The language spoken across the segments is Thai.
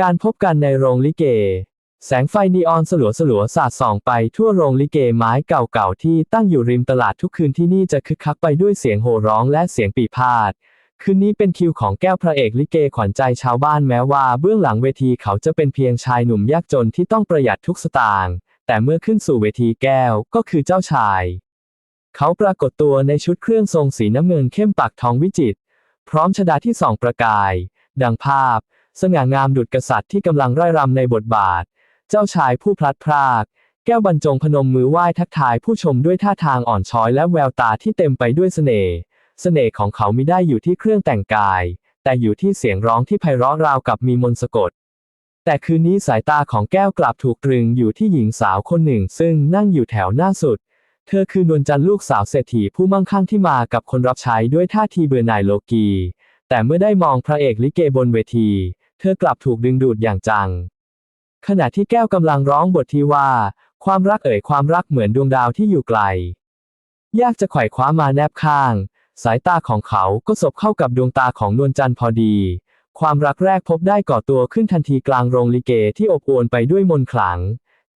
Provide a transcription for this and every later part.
การพบกันในโรงลิเก แสงไฟนีออนสลัวสลัวสาดส่องไปทั่วโรงลิเกไม้เก่าๆที่ตั้งอยู่ริมตลาดทุกคืนที่นี่จะคึกคักไปด้วยเสียงโห่ร้องและเสียงปีพาด คืนนี้เป็นคิวของแก้วพระเอกลิเกขวัญใจชาวบ้านแม้ว่าเบื้องหลังเวทีเขาจะเป็นเพียงชายหนุ่มยากจนที่ต้องประหยัดทุกสตางค์แต่เมื่อขึ้นสู่เวทีแก้วก็คือเจ้าชาย เขาปรากฏตัวในชุดเครื่องทรงสีน้ำเงินเข้มปักทองวิจิตรพร้อมชดาที่ส่องประกาย ดังภาพ สง่างามดุจกษัตริย์ที่กำลังร่ายรำในบทบาท เจ้าชายผู้พลัดพราก แก้วบรรจงพนมมือไหว้ทักทายผู้ชมด้วยท่าทางอ่อนช้อยและแววตาที่เต็มไปด้วยเสน่ห์เสน่ห์ของเขามิได้อยู่ที่เครื่องแต่งกาย แต่อยู่ที่เสียงร้องที่ไพเราะราวกับมีมนต์สะกด แต่คืนนี้สายตาของแก้วกลับถูกตรึงอยู่ที่หญิงสาวคนหนึ่ง ซึ่งนั่งอยู่แถวหน้าสุด เธอคือนวลจันทร์ลูกสาวเศรษฐีผู้มั่งคั่งที่มากับคนรับใช้ด้วยท่าทีเบื่อหน่ายโลกี แต่เมื่อได้มองพระเอกลิเกบนเวที เธอกลับถูกดึงดูดอย่างจัง ขณะที่แก้วกำลังร้องบทที่ว่า ความรักเอ่ยความรักเหมือนดวงดาวที่อยู่ไกล ยากจะไขว่คว้ามาแนบข้าง สายตาของเขาก็สบเข้ากับดวงตาของนวลจันทร์พอดี ความรักแรกพบได้ก่อตัวขึ้นทันทีกลางโรงลิเกที่อบอวลไปด้วยมนต์ขลัง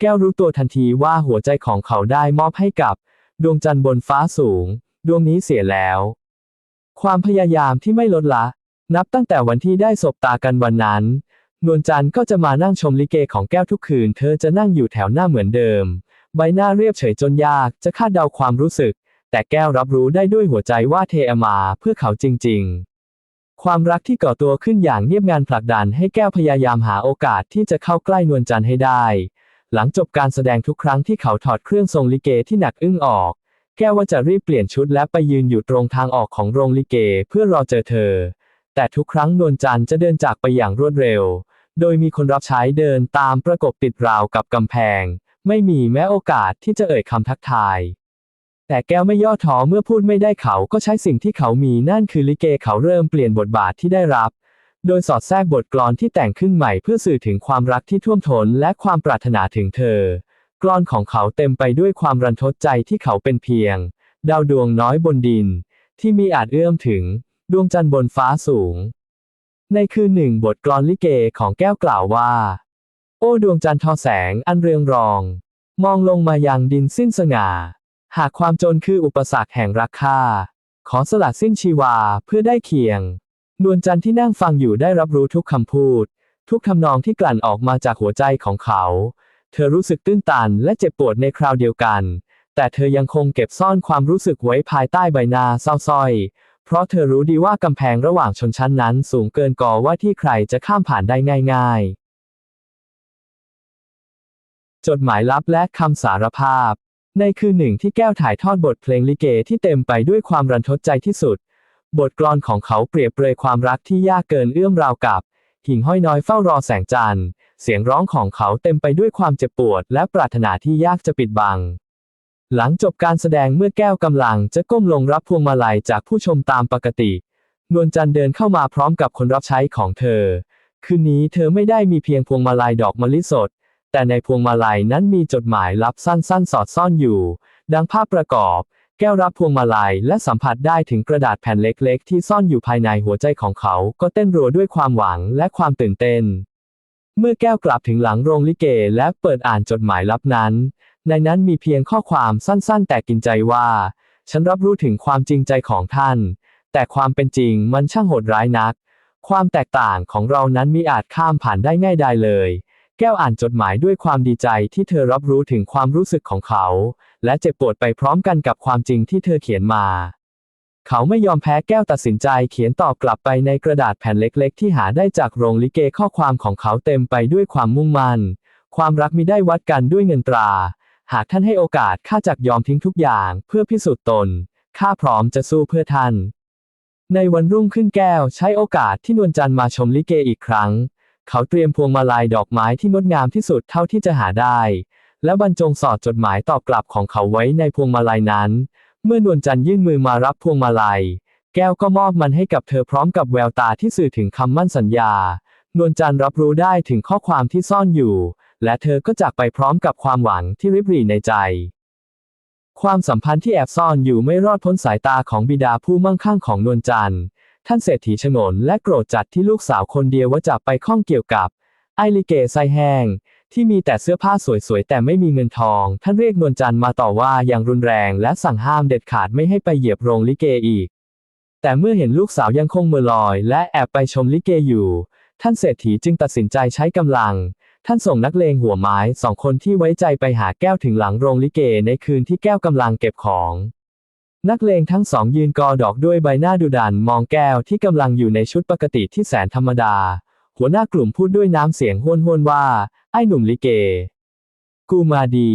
แก้วรู้ตัวทันทีว่าหัวใจของเขาได้มอบให้กับ ดวงจันทร์บนฟ้าสูง ดวงนี้เสียแล้ว ความพยายามที่ไม่ลดละ นับตั้งแต่วันที่ได้สบตากันวันนั้น นวลจันทร์ก็จะมานั่งชมลิเกของแก้วทุกคืน เธอจะนั่งอยู่แถวหน้าเหมือนเดิม ใบหน้าเรียบเฉยจนยากจะคาดเดาความรู้สึก แต่แก้วรับรู้ได้ด้วยหัวใจว่าเทอมาเพื่อเขาจริง ๆ ความรักที่ก่อตัวขึ้นอย่างเงียบงานผลักดันให้แก้วพยายามหาโอกาสที่จะเข้าใกล้นวลจันทร์ให้ได้ หลังจบการแสดงทุกครั้งที่เขาถอดเครื่องทรงลิเกที่หนักอึ้งออก แก้วว่าจะรีบเปลี่ยนชุดและไปยืนอยู่ตรงทางออกของโรงลิเกเพื่อรอเจอเธอ แต่ทุกครั้งนวลจันทร์จะเดินจากไปอย่างรวดเร็ว โดยมีคนรับใช้เดินตามประกบติดราวกับกำแพง ไม่มีแม้โอกาสที่จะเอ่ยคำทักทาย แต่แก้วไม่ย่อท้อเมื่อพูดไม่ได้เขาก็ใช้สิ่งที่เขามีนั่นคือลิเกเขาเริ่มเปลี่ยนบทบาทที่ได้รับ โดยสอดแทรกบทกลอนที่แต่งขึ้นใหม่เพื่อสื่อถึงความรักที่ท่วมท้นและความปรารถนาถึงเธอ กลอนของเขาเต็มไปด้วยความรันทดใจที่เขาเป็นเพียง ดาวดวงน้อยบนดิน ที่มีอาจเอื้อมถึง ดวงจันทร์บนฟ้าสูง ในคืนหนึ่งบทกลอนลิเกของแก้วกล่าวว่า โอ้ดวงจันทร์ทอแสงอันเรืองรอง มองลงมายังดินสิ้นสง่า หากความจนคืออุปสรรคแห่งรักค่า ขอสละสิ้นชีวาเพื่อได้เคียง นวลจันทร์ที่นั่งฟังอยู่ได้รับรู้ทุกคำพูด ทุกทำนองที่กลั่นออกมาจากหัวใจของเขา เธอรู้สึกตื้นตันและเจ็บปวดในคราวเดียวกัน แต่เธอยังคงเก็บซ่อนความรู้สึกไว้ภายใต้ใบหน้าเศร้าส้อย เพราะเธอรู้ดีว่ากำแพงระหว่างชนชั้นนั้นสูงเกินกอว่าที่ใครจะข้ามผ่านได้ง่าย ๆ จดหมายลับและคำสารภาพ ในคืนหนึ่งที่แก้วถ่ายทอดบทเพลงลิเกที่เต็มไปด้วยความรันทดใจที่สุด บทกลอนของเขาเปรียบเปรยความรักที่ยากเกินเอื้อมราวกับ หิ่งห้อยน้อยเฝ้ารอแสงจันทร์ เสียงร้องของเขาเต็มไปด้วยความเจ็บปวดและปรารถนาที่ยากจะปิดบัง หลังจบการแสดงเมื่อแก้วกำลังจะก้มลงรับพวงมาลัยจากผู้ชมตามปกติ นวลจันทร์เดินเข้ามาพร้อมกับคนรับใช้ของเธอ คืนนี้เธอไม่ได้มีเพียงพวงมาลัยดอกมะลิสด แต่ในพวงมาลัยนั้นมีจดหมายลับสั้นๆ สอดซ่อนอยู่ ดังภาพประกอบ แก้วรับพวงมาลัยและสัมผัสได้ถึงกระดาษแผ่นเล็กๆ ที่ซ่อนอยู่ภายในหัวใจของเขา ก็เต้นรัวด้วยความหวังและความตื่นเต้น เมื่อแก้วกลับถึงหลังโรงลิเกและเปิดอ่านจดหมายลับนั้น ในนั้นมีเพียงข้อความสั้นๆ แต่กินใจว่า ฉันรับรู้ถึงความจริงใจของท่าน แต่ความเป็นจริงมันช่างโหดร้ายนัก ความแตกต่างของเรานั้นมิอาจข้ามผ่านได้ง่ายดายเลย แก้วอ่านจดหมายด้วยความดีใจที่เธอรับรู้ถึงความรู้สึกของเขา และเจ็บปวดไปพร้อมกันกับความจริงที่เธอเขียนมา เขาไม่ยอมแพ้แก้วตัดสินใจเขียนตอบกลับไปในกระดาษแผ่นเล็กๆ ที่หาได้จากโรงลิเกข้อความของเขาเต็มไปด้วยความมุ่งมั่น ความรักมิได้วัดกันด้วยเงินตรา หากท่านให้โอกาสข้าจักยอมทิ้งทุกอย่างเพื่อพิสูจน์ตน ข้าพร้อมจะสู้เพื่อท่าน ในวันรุ่งขึ้นแก้วใช้โอกาสที่นวลจันทร์มาชมลิเกอีกครั้ง เขาเตรียมพวงมาลัยดอกไม้ที่งดงามที่สุดเท่าที่จะหาได้ และบรรจงสอดจดหมายตอบกลับของเขาไว้ในพวงมาลัยนั้น เมื่อนวลจันทร์ยื่นมือมารับพวงมาลัย แก้วก็มอบมันให้กับเธอพร้อมกับแววตาที่สื่อถึงคำมั่นสัญญา นวลจันทร์รับรู้ได้ถึงข้อความที่ซ่อนอยู่ และเธอก็จากไปพร้อมกับความหวังที่ริบหรี่ในใจ ความสัมพันธ์ที่แอบซ่อนอยู่ไม่รอดพ้นสายตาของบิดาผู้มั่งคั่งของนวลจันทร์ ท่านเศรษฐีฉงนและโกรธจัดที่ลูกสาวคนเดียวว่าจะไปข้องเกี่ยวกับ ไอลิเกไส้แห้งที่มีแต่เสื้อผ้าสวยๆ แต่ไม่มีเงินทอง ท่านเรียกนวลจันทร์มาต่อว่าอย่างรุนแรง และสั่งห้ามเด็ดขาดไม่ให้ไปเหยียบโรงลิเกอีก แต่เมื่อเห็นลูกสาวยังคงเมือลอย และแอบไปชมลิเกอยู่ ท่านเศรษฐีจึงตัดสินใจใช้กำลัง ท่านส่งนักเลงหัวไม้สองคนที่ไว้ใจไปหาแก้วถึงหลังโรงลิเกในคืนที่แก้วกำลังเก็บของ นักเลงทั้งสองยืนกอดอกด้วยใบหน้าดุดันมองแก้วที่กำลังอยู่ในชุดปกติที่แสนธรรมดา หัวหน้ากลุ่มพูดด้วยน้ำเสียงห้วนห้วนๆว่า ไอ้หนุ่มลิเก กูมาดี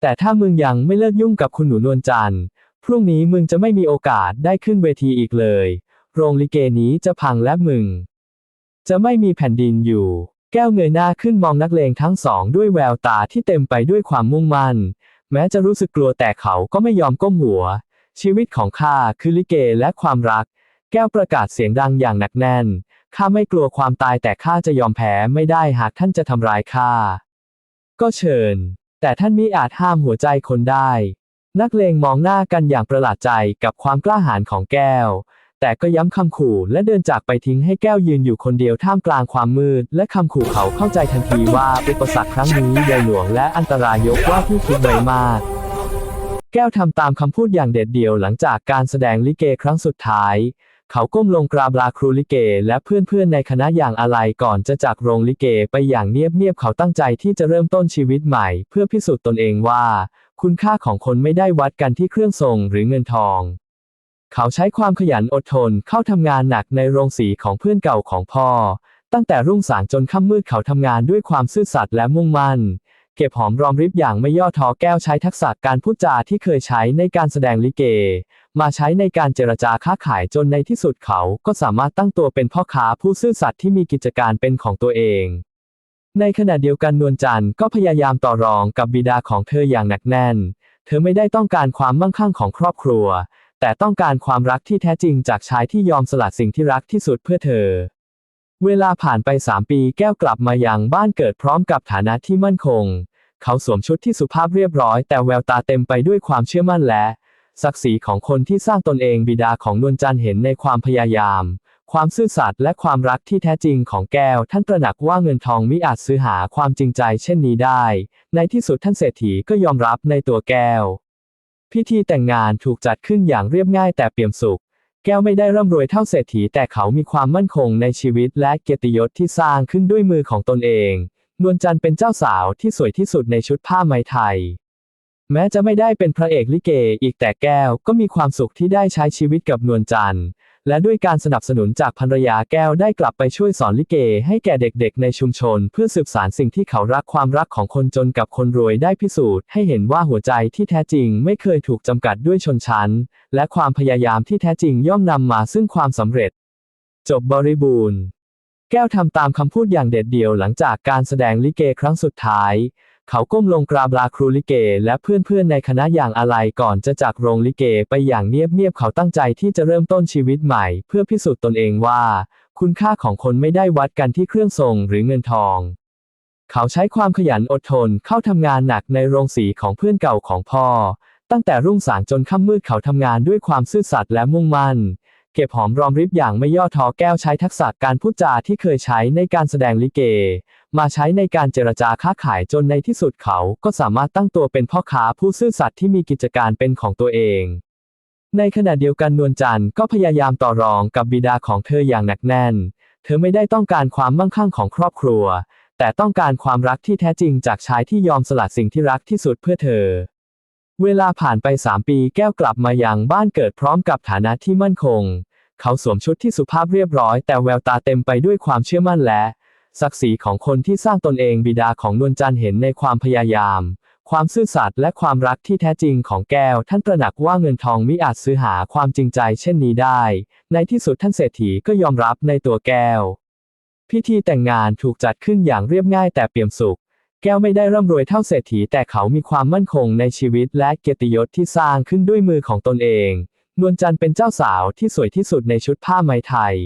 แต่ถ้ามึงยังไม่เลิกยุ่งกับคุณหนูนวลจันทร์พรุ่งนี้มึงจะไม่มีโอกาสได้ขึ้นเวทีอีกเลย โรงลิเกนี้จะพังและมึง จะไม่มีแผ่นดินอยู่ แก้วเงยหน้าขึ้นมองนักเลงทั้งสองด้วยแววตาที่เต็มไปด้วยความมุ่งมั่น แม้จะรู้สึกกลัวแต่เขาก็ไม่ยอมก้มหัว ชีวิตของข้าคือลิเกและความรัก แก้วประกาศเสียงดังอย่างหนักแน่น ข้าไม่กลัวความตายแต่ข้าจะยอมแพ้ไม่ได้หากท่านจะทำร้ายข้า ก็เชิญ แต่ท่านมิอาจห้ามหัวใจคนได้ นักเลงมองหน้ากันอย่างประหลาดใจกับความกล้าหาญของแก้ว แต่ก็ย้ำคำขู่และเดินจากไปทิ้งให้แก้วยืนอยู่คนเดียวท่ามกลางความมืด และคำขู่เขาเข้าใจทันทีว่าอุปสรรคครั้งนี้ใหญ่หลวงและอันตรายยกว่าที่คิดไวมาก แก้วทำตามคำพูดอย่างเด็ดเดี่ยวหลังจากการแสดงลิเกครั้งสุดท้าย เขาก้มลงกราบลาครูลิเก และเพื่อนๆในคณะอย่างอาลัยก่อนจะจากโรงลิเกไปอย่างเงียบๆเขาตั้งใจที่จะเริ่มต้นชีวิตใหม่ เพื่อพิสูจน์ตนเองว่า คุณค่าของคนไม่ได้วัดกันที่เครื่องทรงหรือเงินทอง เขาใช้ความขยันอดทนเข้าทำงานหนักในโรงสีของเพื่อนเก่าของพ่อ ตั้งแต่รุ่งสางจนค่ำมืดเขาทำงานด้วยความซื่อสัตย์และมุ่งมั่น เก็บหอมรอมริบอย่างไม่ย่อท้อแก้วใช้ทักษะการพูดจาที่เคยใช้ในการแสดงลิเก มาใช้ในการเจรจาค้าขายจนในที่สุดเขาก็สามารถตั้งตัวเป็นพ่อค้าผู้ซื่อสัตย์ที่มีกิจการเป็นของตัวเอง ในขณะเดียวกันนวลจันทร์ก็พยายามต่อรองกับบิดาของเธออย่างหนักแน่น เธอไม่ได้ต้องการความมั่งคั่งของครอบครัว แต่ต้องการความรักที่แท้จริงจากชายที่ยอมสละสิ่งที่รักที่สุดเพื่อเธอ เวลาผ่านไปสามปีแก้วกลับมายังบ้านเกิดพร้อมกับฐานะที่มั่นคง เขาสวมชุดที่สุภาพเรียบร้อย แต่แววตาเต็มไปด้วยความเชื่อมั่นและ ศักดิ์ศรีของคนที่สร้างตนเองบิดาของนวลจันทร์เห็นในความพยายาม ความซื่อสัตย์และความรักที่แท้จริงของแก้ว ท่านตระหนักว่าเงินทองมิอาจซื้อหาความจริงใจเช่นนี้ได้ ในที่สุดท่านเศรษฐีก็ยอมรับในตัวแก้ว พิธีแต่งงานถูกจัดขึ้นอย่างเรียบง่ายแต่เปี่ยมสุข แก้วไม่ได้ร่ำรวยเท่าเศรษฐีแต่เขามีความมั่นคงในชีวิตและเกียรติยศที่สร้างขึ้นด้วยมือของตนเอง นวลจันทร์เป็นเจ้าสาวที่สวยที่สุดในชุดผ้าไหมไทย แม้จะไม่ได้เป็นพระเอกลิเกอีกแต่แก้วก็มีความสุขที่ได้ใช้ชีวิตกับนวลจันทร์ และด้วยการสนับสนุนจากภรรยาแก้วได้กลับไปช่วยสอนลิเกให้แก่เด็กๆ ในชุมชน เพื่อสืบสานสิ่งที่เขารักความรักของคนจนกับคนรวยได้พิสูจน์ให้เห็นว่าหัวใจที่แท้จริงไม่เคยถูกจำกัดด้วยชนชั้น และความพยายามที่แท้จริงย่อมนำมาซึ่งความสำเร็จ จบบริบูรณ์ แก้วทำตามคำพูดอย่างเด็ดเดี่ยวหลังจากการแสดงลิเกครั้งสุดท้าย เขาก้มลงกราบลาครูลิเก และเพื่อนๆในคณะอย่างอาลัยก่อนจะจากโรงลิเกไปอย่างเงียบๆเขาตั้งใจที่จะเริ่มต้นชีวิตใหม่ เพื่อพิสูจน์ตนเองว่า คุณค่าของคนไม่ได้วัดกันที่เครื่องทรงหรือเงินทอง เขาใช้ความขยันอดทนเข้าทำงานหนักในโรงสีของเพื่อนเก่าของพ่อ ตั้งแต่รุ่งสางจนค่ำมืดเขาทำงานด้วยความซื่อสัตย์และมุ่งมั่นเก็บหอมรอมริบอย่างไม่ย่อท้อแก้วใช้ทักษะการพูดจาที่เคยใช้ในการแสดงลิเก มาใช้ในการเจรจาค้าขายจนในที่สุดเขาก็สามารถตั้งตัวเป็นพ่อค้าผู้ซื่อสัตย์ที่มีกิจการเป็นของตัวเอง ในขณะเดียวกันนวลจันทร์ก็พยายามต่อรองกับบิดาของเธออย่างหนักแน่น เธอไม่ได้ต้องการความมั่งคั่งของครอบครัว แต่ต้องการความรักที่แท้จริงจากชายที่ยอมสละสิ่งที่รักที่สุดเพื่อเธอ เวลาผ่านไปสามปีแก้วกลับมายังบ้านเกิดพร้อมกับฐานะที่มั่นคง เขาสวมชุดที่สุภาพเรียบร้อย แต่แววตาเต็มไปด้วยความเชื่อมั่นและ ศักดิ์ศรีของคนที่สร้างตนเองบิดาของนวลจันทร์เห็นในความพยายาม ความซื่อสัตย์และความรักที่แท้จริงของแก้ว ท่านตระหนักว่าเงินทองมิอาจซื้อหาความจริงใจเช่นนี้ได้ ในที่สุดท่านเศรษฐีก็ยอมรับในตัวแก้ว พิธีแต่งงานถูกจัดขึ้นอย่างเรียบง่ายแต่เปี่ยมสุข แก้วไม่ได้ร่ำรวยเท่าเศรษฐีแต่เขามีความมั่นคงในชีวิตและเกียรติยศที่สร้างขึ้นด้วยมือของตนเอง นวลจันทร์เป็นเจ้าสาวที่สวยที่สุดในชุดผ้าไหมไทย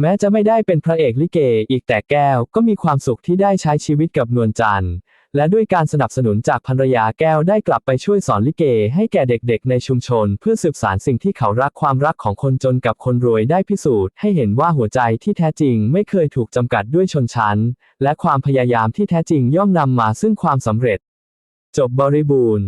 แม้จะไม่ได้เป็นพระเอกลิเกอีกแต่แก้วก็มีความสุขที่ได้ใช้ชีวิตกับนวลจันทร์ และด้วยการสนับสนุนจากภรรยาแก้วได้กลับไปช่วยสอนลิเกให้แก่เด็กๆ ในชุมชน เพื่อสืบสานสิ่งที่เขารักความรักของคนจนกับคนรวยได้พิสูจน์ให้เห็นว่าหัวใจที่แท้จริงไม่เคยถูกจำกัดด้วยชนชั้น และความพยายามที่แท้จริงย่อมนำมาซึ่งความสำเร็จ จบบริบูรณ์